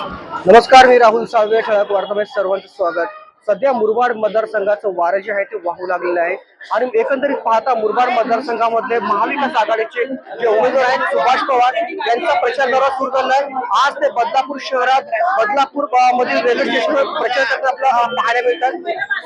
नमस्कार मी राहुल साळवे ठळक वार्तामध्ये सर्वांचं स्वागत. सध्या मुरबाड मतदारसंघाचं वारं जे आहे ते वाहू लागलेलं आहे. आणि एकंदरीत पाहता मुरबाड मतदारसंघामध्ये महाविकास आघाडीचे जे उमेदवार आहेत सुभाष पवार यांचा प्रचार दौरा सुरू झाला आहे आज ते बदलापूर शहरात बदलापूर मधील रेल्वे स्टेशनवर प्रचार आपल्याला पाहायला मिळतात.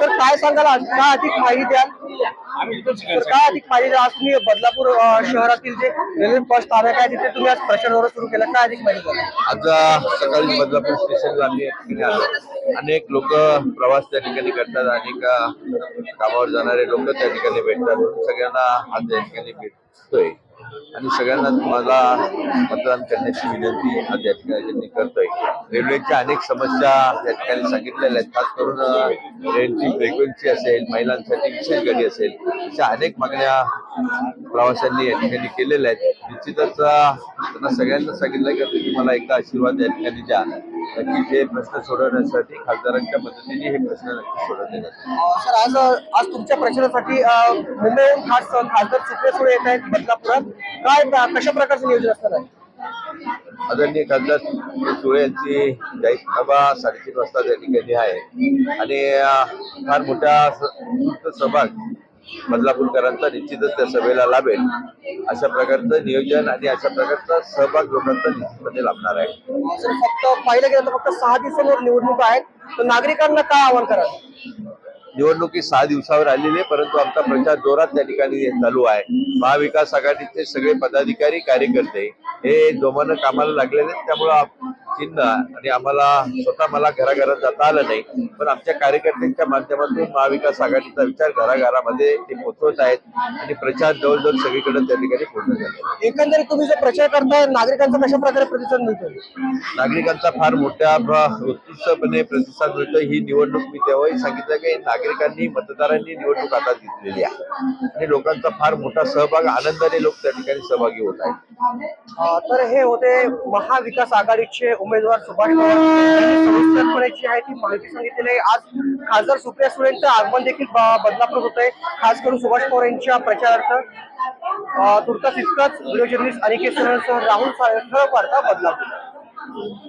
तर काय सांगाल? आज काय अधिक माहिती द्याल? काय अधिक माहिती द्याल? आज तुम्ही बदलापूर शहरातील जे रेल्वे बस स्थानक आहे तिथे तुम्ही आज प्रचार दौरा सुरू केला. काय अधिक माहिती द्याल? आज सकाळी बदलापूर आलो. अनेक लोक प्रवास त्या ठिकाणी करतात. अनेक कामावर जाणारे लोक त्या ठिकाणी भेटतात. सगळ्यांना आज या ठिकाणी भेटतोय. आणि सगळ्यांना तुम्हाला मतदान करण्याची विनंती आज या ठिकाणी करतोय. रेल्वेच्या अनेक समस्या या ठिकाणी सांगितलेल्या आहेत. खास करून ट्रेनची फ्रिक्वेन्सी असेल महिलांसाठी विशेष गाडी असेल अशा अनेक मागण्या प्रवाशांनी या ठिकाणी केलेल्या आहेत. निश्चितच त्यांना सगळ्यांना सांगितलं की तुम्ही मला एकदा आशीर्वाद या ठिकाणी द्या. हे प्रश्न सोडवण्यासाठी खासदारांच्या मदतीने हे प्रश्न नक्की सोडवले जातील अं, सर आज आज तुमच्या प्रचारासाठी मुंबईहून खास खासदार सुप्रिया सुळे येत आहेत बदलापुरात. काय कशा प्रकारचं नियोजन असणार आहे? आदरणीय खासदार सुळे यांची जाहीर सभा साडेतीन वाजता त्या ठिकाणी आहे. आणि फार मोठा सहभाग बदलापूरकरांचा निश्चितच त्या सभेला लाभेल. अशा प्रकारचं नियोजन आणि अशा प्रकारचा सहभाग लोकांचा निश्चितपणे लाभणार आहे. सर फक्त पाहिलं गेलं तर फक्त सहा दिवसांवर निवडणूक आहेत तर नागरिकांना काय आवाहन कराल? निवडणुकी सहा दिवसावर आलेली आहे परंतु आमचा प्रचार जोरात त्या ठिकाणी चालू आहे. महाविकास आघाडीचे सगळे पदाधिकारी कार्यकर्ते हे जोमानं कामाला लागलेले आहेत. त्यामुळं चिन्ह आणि आम्हाला स्वतः मला घराघरात जाता आलं नाही. पण आमच्या कार्यकर्त्यांच्या माध्यमातून महाविकास आघाडीचा विचार घराघरामध्ये ते पोहोचवत आहेत आणि प्रचार जवळजवळ सगळीकडे त्या ठिकाणी पूर्ण आहे एकंदरीत तुम्ही जो प्रचार करताय नागरिकांचा कशा प्रकारे प्रतिसाद मिळतो नागरिकांचा फार मोठ्या उत्कृष्टपणे प्रतिसाद मिळतो ही निवडणूक मी तेव्हाही सांगितलं की नागरिकांनी मतदारांनी निवडणूक हातात घेतलेली आहे. आणि लोकांचा फार मोठा सहभाग आनंदाने लोक त्या ठिकाणी सहभागी होत आहेत. तर हे होते महाविकास आघाडीचे उमेदवार सुभाष पवार यांनी सविस्तरपणे जी आहे ती माहिती सांगितलेली आहे आज खासदार सुप्रिया सुळेंचं आगमन देखील बदलापूर होत आहे खास करून सुभाष पवार यांच्या प्रचारार्थ तुर्तास इतकाच व्हिडिओ जर्नलिस्ट अनिकेत सह राहुल ठळक वार्ता बदलापूर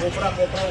कोपरा कोपरा